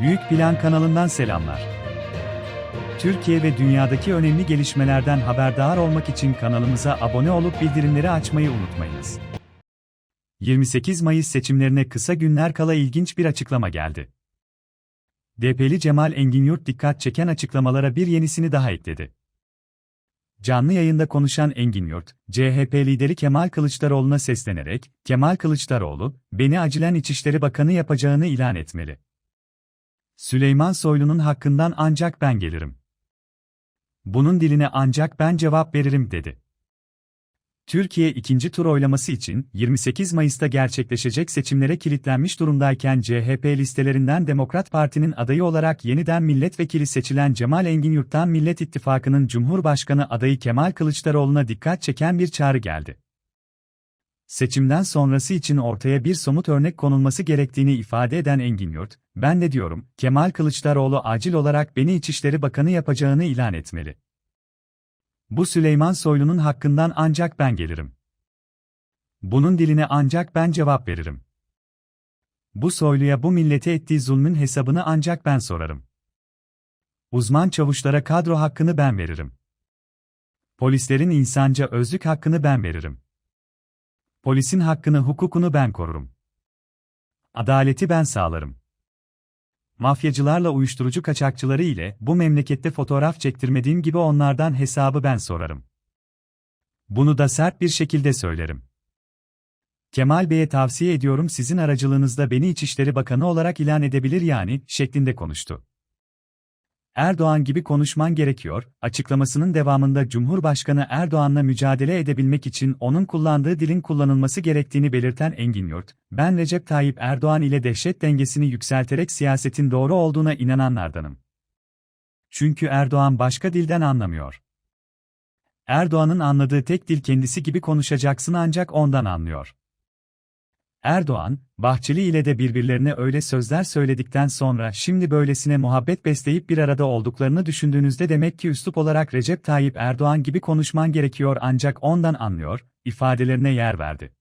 Büyük Plan kanalından selamlar. Türkiye ve dünyadaki önemli gelişmelerden haberdar olmak için kanalımıza abone olup bildirimleri açmayı unutmayınız. 28 Mayıs seçimlerine kısa günler kala ilginç bir açıklama geldi. DP'li Cemal Enginyurt dikkat çeken açıklamalara bir yenisini daha ekledi. Canlı yayında konuşan Engin Yurt, CHP lideri Kemal Kılıçdaroğlu'na seslenerek, Kemal Kılıçdaroğlu, beni acilen İçişleri Bakanı yapacağını ilan etmeli. Süleyman Soylu'nun hakkından ancak ben gelirim. Bunun diline ancak ben cevap veririm dedi. Türkiye ikinci tur oylaması için 28 Mayıs'ta gerçekleşecek seçimlere kilitlenmiş durumdayken CHP listelerinden Demokrat Parti'nin adayı olarak yeniden milletvekili seçilen Cemal Engin Yurt'tan Millet İttifakı'nın Cumhurbaşkanı adayı Kemal Kılıçdaroğlu'na dikkat çeken bir çağrı geldi. Seçimden sonrası için ortaya bir somut örnek konulması gerektiğini ifade eden Engin Yurt, ben de diyorum, Kemal Kılıçdaroğlu acil olarak beni İçişleri Bakanı yapacağını ilan etmeli. Bu Süleyman Soylu'nun hakkından ancak ben gelirim. Bunun diline ancak ben cevap veririm. Bu Soylu'ya bu millete ettiği zulmün hesabını ancak ben sorarım. Uzman çavuşlara kadro hakkını ben veririm. Polislerin insanca özlük hakkını ben veririm. Polisin hakkını hukukunu ben korurum. Adaleti ben sağlarım. Mafyacılarla uyuşturucu kaçakçıları ile bu memlekette fotoğraf çektirmediğim gibi onlardan hesabı ben sorarım. Bunu da sert bir şekilde söylerim. Kemal Bey'e tavsiye ediyorum sizin aracılığınızda beni İçişleri Bakanı olarak ilan edebilir yani, şeklinde konuştu. Erdoğan gibi konuşman gerekiyor, açıklamasının devamında Cumhurbaşkanı Erdoğan'la mücadele edebilmek için onun kullandığı dilin kullanılması gerektiğini belirten Engin Yurt, ben Recep Tayyip Erdoğan ile dehşet dengesini yükselterek siyasetin doğru olduğuna inananlardanım. Çünkü Erdoğan başka dilden anlamıyor. Erdoğan'ın anladığı tek dil kendisi gibi konuşacaksın ancak ondan anlıyor. Erdoğan, Bahçeli ile de birbirlerine öyle sözler söyledikten sonra şimdi böylesine muhabbet besleyip bir arada olduklarını düşündüğünüzde demek ki üslup olarak Recep Tayyip Erdoğan gibi konuşman gerekiyor ancak ondan anlıyor, ifadelerine yer verdi.